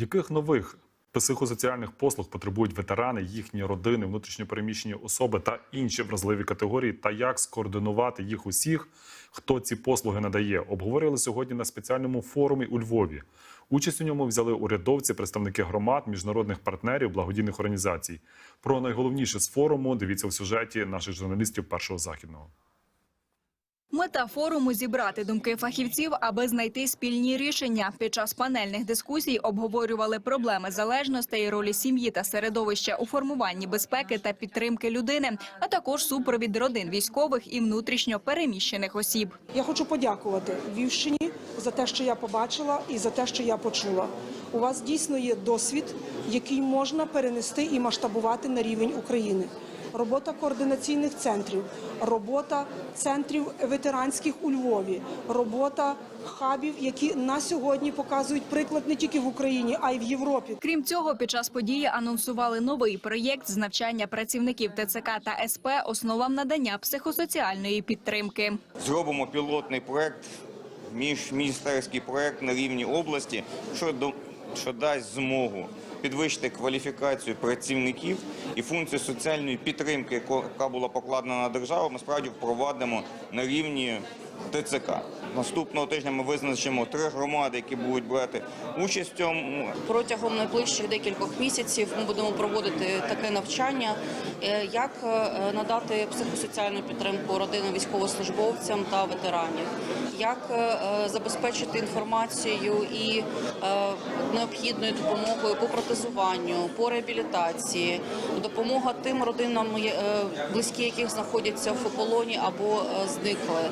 Яких нових психосоціальних послуг потребують ветерани, їхні родини, внутрішньопереміщені особи та інші вразливі категорії, та як скоординувати їх усіх, хто ці послуги надає, обговорювали сьогодні на спеціальному форумі у Львові. Участь у ньому взяли урядовці, представники громад, міжнародних партнерів, благодійних організацій. Про найголовніше з форуму дивіться в сюжеті наших журналістів першого західного. Мета форуму зібрати думки фахівців, аби знайти спільні рішення. Під час панельних дискусій обговорювали проблеми залежностей, ролі сім'ї та середовища у формуванні безпеки та підтримки людини, а також супровід родин військових і внутрішньо переміщених осіб. Я хочу подякувати Львівщині за те, що я побачила, і за те, що я почула. У вас дійсно є досвід, який можна перенести і масштабувати на рівень України. Робота координаційних центрів, робота центрів ветеранських у Львові, робота хабів, які на сьогодні показують приклад не тільки в Україні, а й в Європі. Крім цього, під час події анонсували новий проєкт з навчання працівників ТЦК та СП основам надання психосоціальної підтримки. зробимо пілотний проект, міжміністерський проект на рівні області, що до що дасть змогу підвищити кваліфікацію працівників і функцію соціальної підтримки, яка була покладена на державу, ми справді впровадимо на рівні ТЦК. Наступного тижня ми визначимо три громади, які будуть брати участь в цьому. Протягом найближчих декількох місяців ми будемо проводити таке навчання, е, як е, надати психосоціальну підтримку родинам військовослужбовцям та ветеранів, як е, забезпечити інформацію і необхідною допомогою по протезуванню, по реабілітації, допомога тим родинам, е, близькі яких знаходяться в полоні або е, зникли.